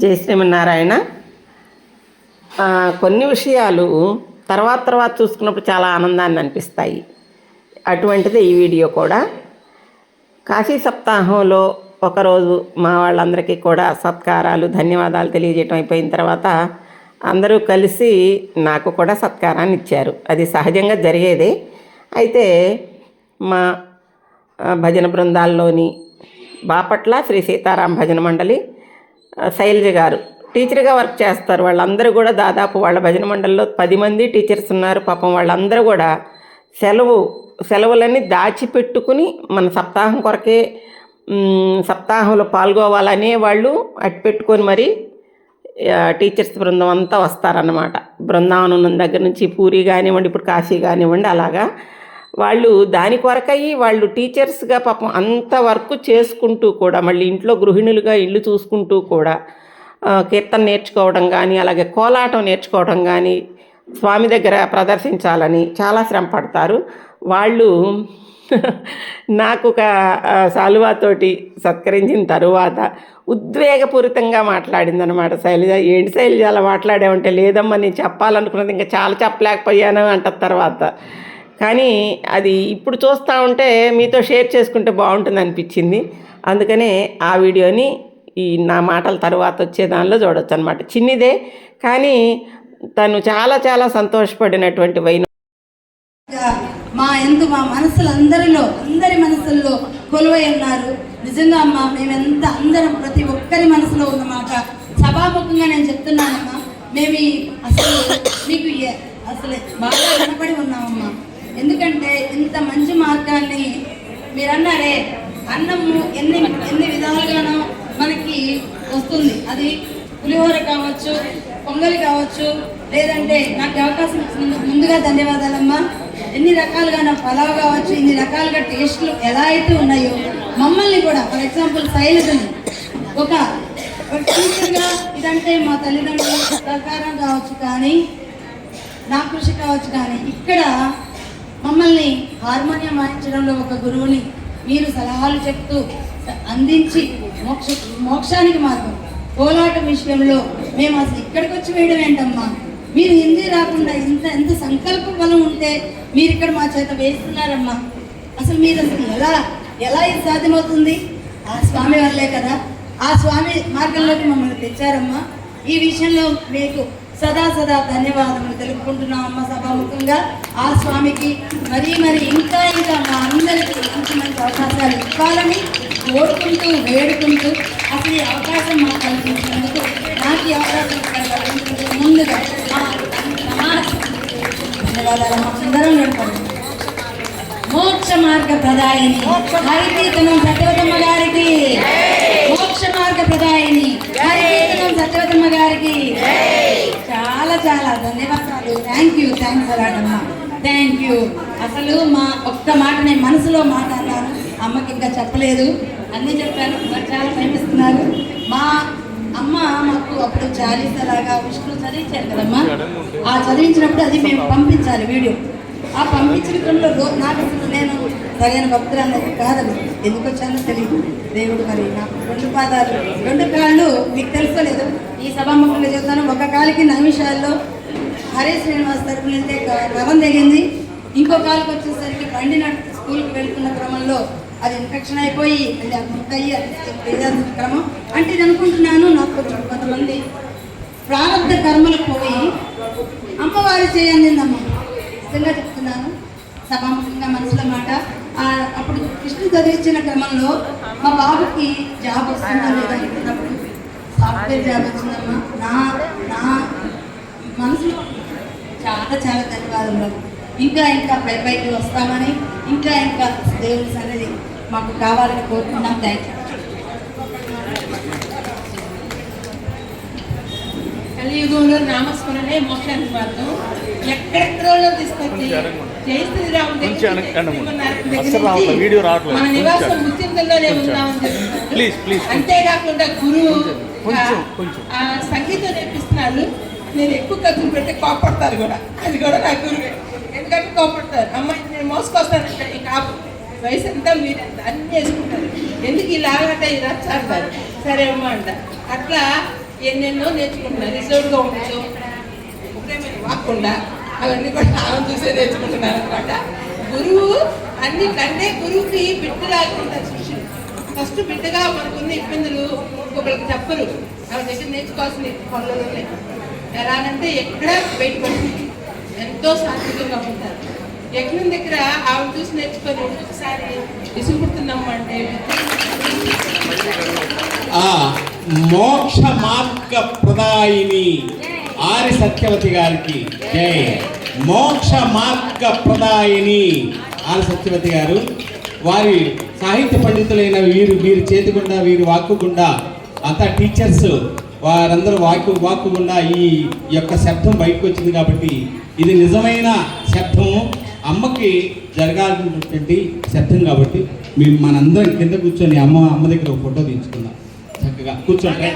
జై శ్రీమన్నారాయణ కొన్ని విషయాలు తర్వాత తర్వాత చూసుకున్నప్పుడు చాలా ఆనందాన్ని అనిపిస్తాయి. అటువంటిదే ఈ వీడియో కూడా. కాశీ సప్తాహంలో ఒకరోజు మా వాళ్ళందరికీ కూడా సత్కారాలు ధన్యవాదాలు తెలియజేయటం అయిపోయిన తర్వాత అందరూ కలిసి నాకు కూడా సత్కారాన్ని ఇచ్చారు. అది సహజంగా జరిగేదే. అయితే మా భజన బృందాల్లోని బాపట్ల శ్రీ సీతారాం భజన మండలి శైలజ గారు. టీచర్గా వర్క్ చేస్తారు. వాళ్ళందరూ కూడా దాదాపు వాళ్ళ భజన మండలిలో పది మంది టీచర్స్ ఉన్నారు. పాపం వాళ్ళందరూ కూడా సెలవు సెలవులన్నీ దాచిపెట్టుకుని మన సప్తాహం కొరకే సప్తాహంలో పాల్గొవాలనే వాళ్ళు అట్టి పెట్టుకొని మరి టీచర్స్ బృందం అంతా వస్తారన్నమాట. బృందావనం దగ్గర నుంచి పూరి కానివ్వండి ఇప్పుడు కాశీ కానివ్వండి అలాగా వాళ్ళు దాని కొరకయ్యి వాళ్ళు టీచర్స్గా పాపం అంత వర్క్ చేసుకుంటూ కూడా మళ్ళీ ఇంట్లో గృహిణులుగా ఇల్లు చూసుకుంటూ కూడా కీర్తన నేర్చుకోవడం కానీ అలాగే కోలాటం నేర్చుకోవడం కానీ స్వామి దగ్గర ప్రదర్శించాలని చాలా శ్రమ పడతారు. వాళ్ళు నాకు ఒక శాలువాతోటి సత్కరించిన తరువాత ఉద్వేగపూరితంగా మాట్లాడిందనమాట శైలజ ఏంటి శైలజ అలా మాట్లాడామంటే లేదమ్మా నేను చెప్పాలనుకున్నది ఇంకా చాలా చెప్పలేకపోయాను అంట తర్వాత. కానీ అది ఇప్పుడు చూస్తూ ఉంటే మీతో షేర్ చేసుకుంటే బాగుంటుంది అనిపించింది. అందుకనే ఆ వీడియోని ఈ నా మాటల తర్వాత వచ్చే దానిలో చూడొచ్చు అనమాట చిన్నదే కానీ తను చాలా చాలా సంతోషపడినటువంటి వైన. మా ఎందు మా మనసులందరిలో అందరి మనసుల్లో కొలువై ఉన్నారు. నిజంగా అమ్మ మేమెంత అందరం ప్రతి ఒక్కరి మనసులో ఉన్నమాట సభాముఖంగా నేను చెప్తున్నానమ్మా. మేము అసలు మీకు అసలు బాగా వినపడి ఉన్నామమ్మా. ఎందుకంటే ఇంత మంచి మార్గాన్ని మీరు అన్నారే అన్నము ఎన్ని ఎన్ని విధాలుగానో మనకి వస్తుంది. అది పులిహోర కావచ్చు పొంగలి కావచ్చు లేదంటే నాకు అవకాశం ఇచ్చినందుకు ముందుగా ధన్యవాదాలమ్మా. ఎన్ని రకాలుగా నా పలావ్ కావచ్చు ఇన్ని రకాలుగా టేస్ట్లు ఎలా అయితే ఉన్నాయో మమ్మల్ని కూడా ఫర్ ఎగ్జాంపుల్ శైలజని ఒక టీచర్గా ఇదంటే మా తల్లిదండ్రుల ప్రకారం కావచ్చు కానీ నా కృషి కావచ్చు కానీ ఇక్కడ మమ్మల్ని హార్మోనియం వాయించడంలో ఒక గురువుని మీరు సలహాలు చెప్తూ అందించి మోక్ష మోక్షానికి మార్గం. కోలాటం విషయంలో మేము అసలు ఇక్కడికి వచ్చి వేయడం ఏంటమ్మా? మీరు హిందీ రాకుండా ఇంత ఎంత సంకల్ప బలం ఉంటే మీరు ఇక్కడ మా చేత వేస్తున్నారమ్మా. అసలు మీరు అసలు ఎలా ఎలా ఇది సాధ్యమవుతుంది? ఆ స్వామి వల్లే కదా. ఆ స్వామి మార్గంలోకి మమ్మల్ని తెచ్చారమ్మా. ఈ విషయంలో మీకు సదా సదా ధన్యవాదములు తెలుపుకుంటున్నాం అమ్మ సభాముఖంగా. ఆ స్వామికి మరీ మరి ఇంకా ఇంకా మా అందరికీ మంచి మంచి అవకాశాలు ఇవ్వాలని కోరుకుంటూ వేడుకుంటూ అసలు ఈ అవకాశం మాకు కల్పించినందుకు నాకు ఈ అవకాశం ముందుగా మా సుందరం మోక్ష మార్గ ప్రదాయిని. హరికీర్తనం సత్యవతమ్మ గారికి. మోక్ష మార్గ ప్రదాయిని. హరికీర్తనం సత్యవతమ్మ గారికి. చాలా ధన్యవాదాలు. థ్యాంక్ యూ థ్యాంక్స్ అలాడమ్మ థ్యాంక్ యూ అసలు మా ఒక్క మాట నేను మనసులో మాట్లాడాను అమ్మకి ఇంకా చెప్పలేదు. అన్నీ చెప్పాను మరి చాలా టైం మా అమ్మ మాకు అప్పుడు చాలీస్ అలాగా విష్ణు చదివించారు కదమ్మా. ఆ చదివించినప్పుడు అది మేము పంపించాలి వీడియో. ఆ పంపించిన నాకు అసలు నేను సరైన భక్తురాలు కాదని ఎందుకు వచ్చానో తెలియదు దేవుడు మరి నాకు రెండు పాదాలు రెండు కాళ్ళు మీకు తెలుసుకోలేదు. ఈ సభాముఖంలో చెప్తాను. ఒక కాలికి నిమిషాల్లో హరే శ్రీనివాస్ తరపు వెళ్తే రవం దిగింది ఇంకో కాలుకి వచ్చేసరికి బండి నడుపు స్కూల్కి వెళ్తున్న క్రమంలో అది ఇన్ఫెక్షన్ అయిపోయి మళ్ళీ అది ముక్కయ్యి క్రమం. అంటే ఇది అనుకుంటున్నాను నాకు కొంచెం కొంతమంది ప్రారంభ కర్మలు పోయి అమ్మవారి చేయందిందమ్మ నిజంగా చెప్తున్నాను సభాముఖంగా మనసులో మాట. అప్పుడు కృష్ణ చదివించిన క్రమంలో మా బాబుకి జాబ్ వస్తుందా లేదా? అనుకున్నప్పుడు సాఫ్ట్వేర్ జాబ్ వచ్చిందమ్మా నా నా మనసులో చాలా చాలా ధన్యవాదాలు ఇంకా ఇంకా పై పైకి వస్తామని ఇంకా ఇంకా దేవుని సన్నిధి మాకు కావాలని కోరుకున్నాం థ్యాంక్ యూ కలియుగంలో నామస్మరణే మోక్షానికి మార్గం. ఎక్కడెక్కడో తీసుకొచ్చి కొంచెం రావట్లేదు, వీడియో రావట్లేదు. మన కొంచెం. నివాసం ముత్యంలోనే కొంచెం. ఉందామని చెప్తున్నారు. ప్లీజ్, ప్లీజ్, కొంచెం. అంతేకాకుండా గురువు కొంచెం, కొంచెం. సంగీతం నేర్పిస్తున్నారు. నేను ఎక్కువ ఖర్చులు పెడితే కోపడతారు కూడా. అది కూడా నా గురువే. ఎందుకంటే కోపడతారు. అమ్మాయి నేను మోసుకొస్తానంటే ఈ కాపు. వయసు ఎంత మీరు ఎంత? అన్ని చేసుకుంటారు ఎందుకు ఇలా అంటే ఇలా అంటారు సరే అమ్మ అంట. అట్లా ఎన్నెన్నో నేర్చుకుంటున్నారు. రిజర్వ్గా ఉండొచ్చు. ఒకటే మీరు వాక్కుండా అవన్నీ కూడా ఆమె చూసే నేర్చుకుంటున్నాను అనమాట గురువు అన్ని కంటే గురువుకి బిడ్డ రాకుంటారు శిష్యులు. ఫస్ట్ బిడ్డగా మనకున్న ఇబ్బందులు ఇంకొకరికి చెప్పరు. ఆమె దగ్గర నేర్చుకోవాల్సిన పనులు ఎలాగంటే ఎక్కడ బయటపడి ఎంతో సాత్వికంగా ఉంటారు. యజ్ఞం దగ్గర ఆమె చూసి నేర్చుకొని ఒకసారి విసుగుతున్నాము అంటే ఆ మోక్ష మార్గ ప్రదాయిని ఆరి సత్యవతి గారికి జై మోక్ష మార్గ ప్రదాయిని ఆర్ సత్యవతి గారు. వారి సాహిత్య పండితులైన వీరు వీరి చేతికుండా వీరు వాక్కుకుండా అంతా టీచర్స్ వారందరూ వాక్కు వాక్కుకుండా ఈ యొక్క శబ్దం బయటకు వచ్చింది కాబట్టి ఇది నిజమైన శబ్దము. అమ్మకి జరగాల్సినటువంటి శబ్దం కాబట్టి మేము మనందరం కింద కూర్చొని అమ్మ అమ్మ దగ్గర ఒక ఫోటో తీసుకుందాం చక్కగా కూర్చోండి.